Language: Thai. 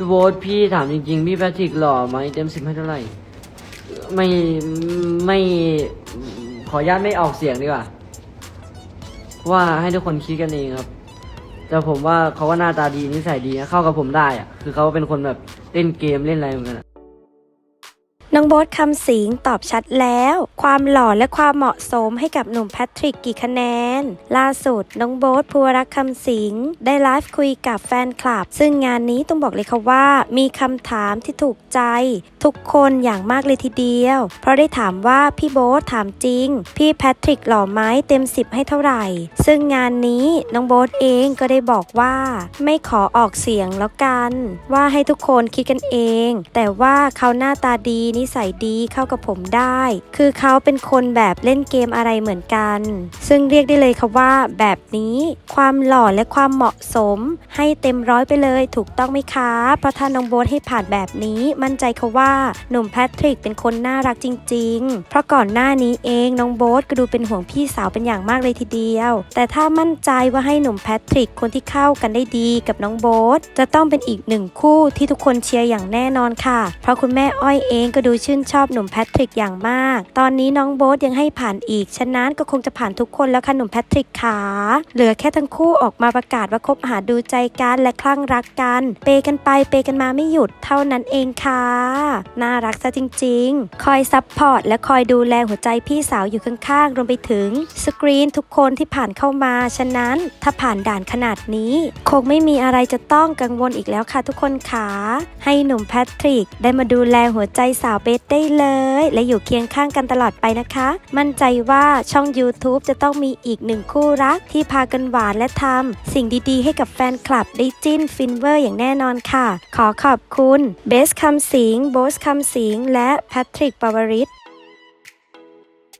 พี่โบ๊ทพี่ถามจริง ๆ พี่แพทริกหล่อไหมเต็มสิบให้เท่าไหร่ ไม่ไม่ขออนุญาตไม่ออกเสียงดีกว่าว่าให้ทุกคนคิดกันเองครับ แต่ผมว่าเขาก็หน้าตาดีนิสัยดีนะเข้ากับผมได้อะคือเขาเป็นคนแบบเล่นเกมเล่นอะไรเหมือนกัน น้องโบ๊ทคำสิงตอบชัดแล้ว ความหล่อและความเหมาะสมให้กับหนุ่มแพทริกกี่คะแนน ล่าสุดน้องโบ๊ทภูวรักคำสิงได้ไลฟ์คุยกับแฟนคลับ ซึ่งงานนี้ต้องบอกเลยค่ะว่า มีคำถามที่ถูกใจ ทุกคนอย่างมากเลยทีเดียว เพราะได้ถามว่าพี่โบ๊ทถามจริง พี่แพทริกหล่อไหมเต็ม 10 ให้เท่าไหร่ ซึ่งงานนี้น้องโบ๊ทเองก็ได้บอกว่า ไม่ขอออกเสียงแล้วกัน ว่าให้ทุกคนคิดกันเอง แต่ว่าเขาหน้าตาดีนิสัยดีเข้ากับผมได้ คือเขาเป็นคนแบบเล่นเกมอะไรเหมือนกัน ซึ่งเรียกได้เลยค่ะว่า แบบนี้ความหล่อและความเหมาะสม ให้เต็มร้อยไปเลยถูกต้องไหมคะ เพราะถ้าน้องโบ๊ทให้ผ่านแบบนี้มั่นใจค่ะว่าหนุ่มแพทริกเป็นคนน่ารักจริง ๆ เพราะก่อนหน้านี้เองน้องโบ๊ทก็ดูเป็นห่วงพี่สาวเป็นอย่างมากเลยทีเดียว แต่ถ้ามั่นใจว่าให้หนุ่มแพทริกคนที่เข้ากันได้ดีกับน้องโบ๊ทจะต้องเป็นอีกหนึ่งคู่ที่ทุกคนเชียร์อย่างแน่นอนค่ะ เพราะคุณแม่อ้อยเองก็ดููชื่นชอบหนุ่มแพทริกอย่างมาก ตอนนี้น้องโบ๊ทยังให้ผ่านอีก ฉะนั้นก็คงจะผ่านทุกคนแล้วค่ะหนุ่มแพทริกขาเหลือแค่ทั้งคู่ออกมาประกาศว่าคบหาดูใจกันและคลั่งรักกัน เปย์กันไปเปย์กันมาไม่หยุดเท่านั้นเองค่ะน่ารักซะจริง ๆ คอยซัพพอร์ตและคอยดูแลหัวใจพี่สาวอยู่ข้างๆรวมไปถึงสกรีนทุกคนที่ผ่านเข้ามา ฉะนั้นถ้าผ่านด่านขนาดนี้ คงไม่มีอะไรจะต้องกังวลอีกแล้วค่ะทุกคนขาให้หนุ่มแพทริกได้มาดูแลหัวใจสาวเบสได้เลย และอยู่เคียงข้างกันตลอดไปนะคะ มั่นใจว่าช่อง YouTube จะต้องมีอีกหนึ่งคู่รัก ที่พากันหวานและทำสิ่งดีๆ ให้กับแฟนคลับได้จิ้นฟินเวอร์อย่างแน่นอนค่ะ ขอขอบคุณเบสคำสิงโบสคำสิงและแพทริกปวริต